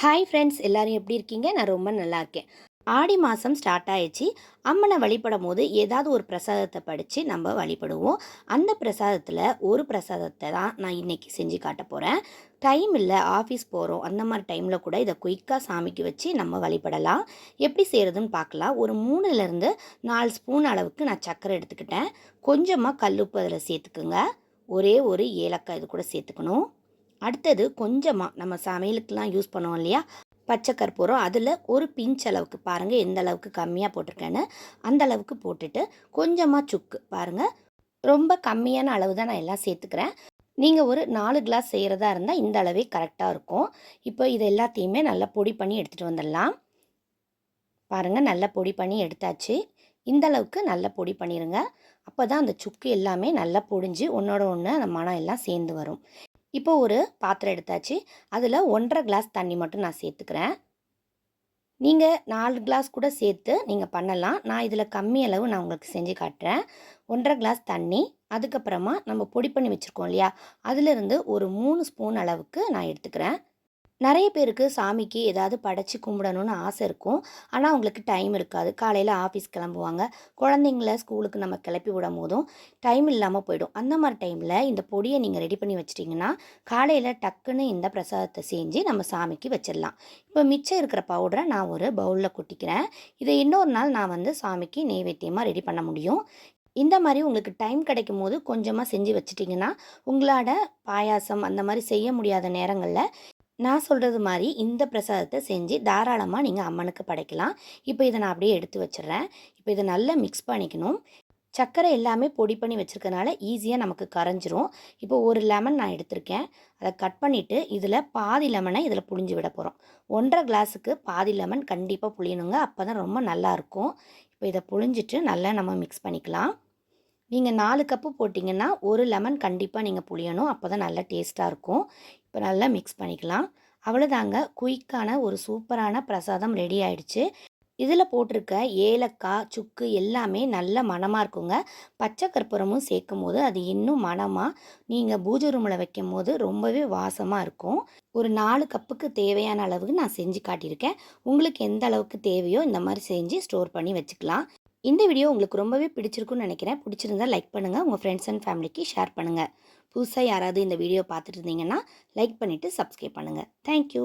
Hi friends எல்லாரும் எப்படி இருக்கீங்க? நான் ரொம்ப நல்லா இருக்கேன். ஆடி மாதம் ஸ்டார்ட் ஆயிடுச்சு. அம்மனை வழிபடும் போது ஏதாவது ஒரு பிரசாதத்தை படித்து நம்ம வழிபடுவோம். அந்த பிரசாதத்தில் ஒரு பிரசாதத்தை தான் நான் இன்றைக்கி செஞ்சு காட்ட போகிறேன் டைம் இல்லை ஆஃபீஸ் போகிறோம் அந்த மாதிரி டைமில் கூட இதை குயிக்காக சாமிக்கு வச்சு நம்ம வழிபடலாம். எப்படி செய்கிறதுன்னு பார்க்கலாம். ஒரு மூணுலேருந்து நாலு ஸ்பூன் அளவுக்கு நான் சக்கரை எடுத்துக்கிட்டேன். கொஞ்சமாக கல்லுப்பு அதில் சேர்த்துக்குங்க. ஒரே ஒரு ஏலக்காய் இது கூட சேர்த்துக்கணும். அடுத்தது கொஞ்சமாக நம்ம சமையலுக்கெலாம் யூஸ் பண்ணுவோம் இல்லையா? பச்சை கற்பூரம் அதில் ஒரு பிஞ்ச் அளவுக்கு பாருங்கள் எந்த அளவுக்கு கம்மியாக போட்டிருக்கேன்னு. அந்த அளவுக்கு போட்டுட்டு கொஞ்சமாக சுக்கு பாருங்கள் ரொம்ப கம்மியான அளவு தான் நான் எல்லாம் சேர்த்துக்கிறேன். நீங்கள் ஒரு நாலு கிளாஸ் செய்கிறதா இருந்தால் இந்த அளவே கரெக்டாக இருக்கும். இப்போ இது எல்லாத்தையுமே நல்லா பொடி பண்ணி எடுத்துகிட்டு வந்துடலாம். பாருங்கள் நல்லா பொடி பண்ணி எடுத்தாச்சு. இந்த அளவுக்கு நல்லா பொடி பண்ணிடுங்க அப்போ தான் அந்த சுக்கு எல்லாமே நல்லா பொடிஞ்சு ஒன்றோட ஒன்று அந்த மனம் எல்லாம் சேர்ந்து வரும். இப்போ ஒரு பாத்திரம் எடுத்தாச்சு. அதில் ஒன்றரை கிளாஸ் தண்ணி மட்டும் நான் சேர்த்துக்கிறேன். நீங்கள் நாலு கிளாஸ் கூட சேர்த்து நீங்கள் பண்ணலாம். நான் இதில் கம்மி அளவு நான் உங்களுக்கு செஞ்சு காட்டுறேன். ஒன்றரை கிளாஸ் தண்ணி அதுக்கப்புறமா நம்ம பொடி பண்ணி வச்சுருக்கோம் இல்லையா? அதிலிருந்து ஒரு மூணு ஸ்பூன் அளவுக்கு நான் எடுத்துக்கிறேன். நிறைய பேருக்கு சாமிக்கு ஏதாவது படைச்சி கும்பிடணும்னு ஆசை இருக்கும். ஆனால் அவங்களுக்கு டைம் இருக்காது. காலையில் ஆஃபீஸ் கிளம்புவாங்க. குழந்தைங்கள ஸ்கூலுக்கு நம்ம கிளப்பி விடும் போதும் டைம் இல்லாமல் போயிடும். அந்த மாதிரி டைமில் இந்த பொடியை நீங்கள் ரெடி பண்ணி வச்சிட்டிங்கன்னா காலையில் டக்குன்னு இந்த பிரசாதத்தை செஞ்சு நம்ம சாமிக்கு வச்சிடலாம். இப்போ மிச்சம் இருக்கிற பவுடரை நான் ஒரு பவுலில் கொட்டிக்கிறேன். இதை இன்னொரு நாள் நான் வந்து சாமிக்கு நெய்வேத்தியமாக ரெடி பண்ண முடியும். இந்த மாதிரி உங்களுக்கு டைம் கிடைக்கும் போது கொஞ்சமாக செஞ்சு வச்சிட்டிங்கன்னா உங்களோட பாயாசம் அந்த மாதிரி செய்ய முடியாத நேரங்களில் நான் சொல்கிறது மாதிரி இந்த பிரசாதத்தை செஞ்சு தாராளமாக நீங்கள் அம்மனுக்கு படைக்கலாம். இப்போ இதை நான் அப்படியே எடுத்து வச்சிடுறேன் இப்போ இதை நல்லா மிக்ஸ் பண்ணிக்கணும். சர்க்கரை எல்லாமே பொடி பண்ணி வச்சுருக்கனால ஈஸியாக நமக்கு கரைஞ்சிரும். இப்போ ஒரு லெமன் நான் எடுத்திருக்கேன். அதை கட் பண்ணிவிட்டு இதில் பாதி லெமனை இதில் புழிஞ்சு விட போகிறோம் ஒன்றரை கிளாஸுக்கு பாதி லெமன் கண்டிப்பாக புளியணுங்க அப்போ தான் ரொம்ப நல்லாயிருக்கும் இப்போ இதை புழிஞ்சிட்டு நல்லா நம்ம மிக்ஸ் பண்ணிக்கலாம். நீங்கள் நாலு கப்பு போட்டிங்கன்னா ஒரு லெமன் கண்டிப்பாக நீங்கள் புளியணும் அப்போ தான் நல்லா டேஸ்ட்டாக இருக்கும். இப்போ நல்லா மிக்ஸ் பண்ணிக்கலாம். அவ்வளோதாங்க குயிக்கான ஒரு சூப்பரான பிரசாதம் ரெடி ஆயிடுச்சு. இதில் போட்டிருக்க ஏலக்காய் சுக்கு எல்லாமே நல்ல மணமாக இருக்குங்க. பச்சை கற்பூரமும் சேர்க்கும் போது அது இன்னும் மனமாக நீங்கள் பூஜை ரூமில் வைக்கும் போது ரொம்பவே வாசமாக இருக்கும். ஒரு நாலு கப்புக்கு தேவையான அளவுக்கு நான் செஞ்சு காட்டியிருக்கேன். உங்களுக்கு எந்த அளவுக்கு தேவையோ இந்த மாதிரி செஞ்சு ஸ்டோர் பண்ணி வச்சுக்கலாம். இந்த வீடியோ உங்களுக்கு ரொம்பவே பிடிச்சிருக்குன்னு நினைக்கிறேன். பிடிச்சிருந்தா லைக் பண்ணுங்கள் உங்கள் ஃப்ரெண்ட்ஸ் அண்ட் ஃபேமிலிக்கு ஷேர் பண்ணுங்கள் புதுசாக யாராவது இந்த வீடியோ பார்த்துட்டு இருந்தீங்கன்னா லைக் பண்ணிவிட்டு சப்ஸ்கிரைப் பண்ணுங்கள் தேங்க்யூ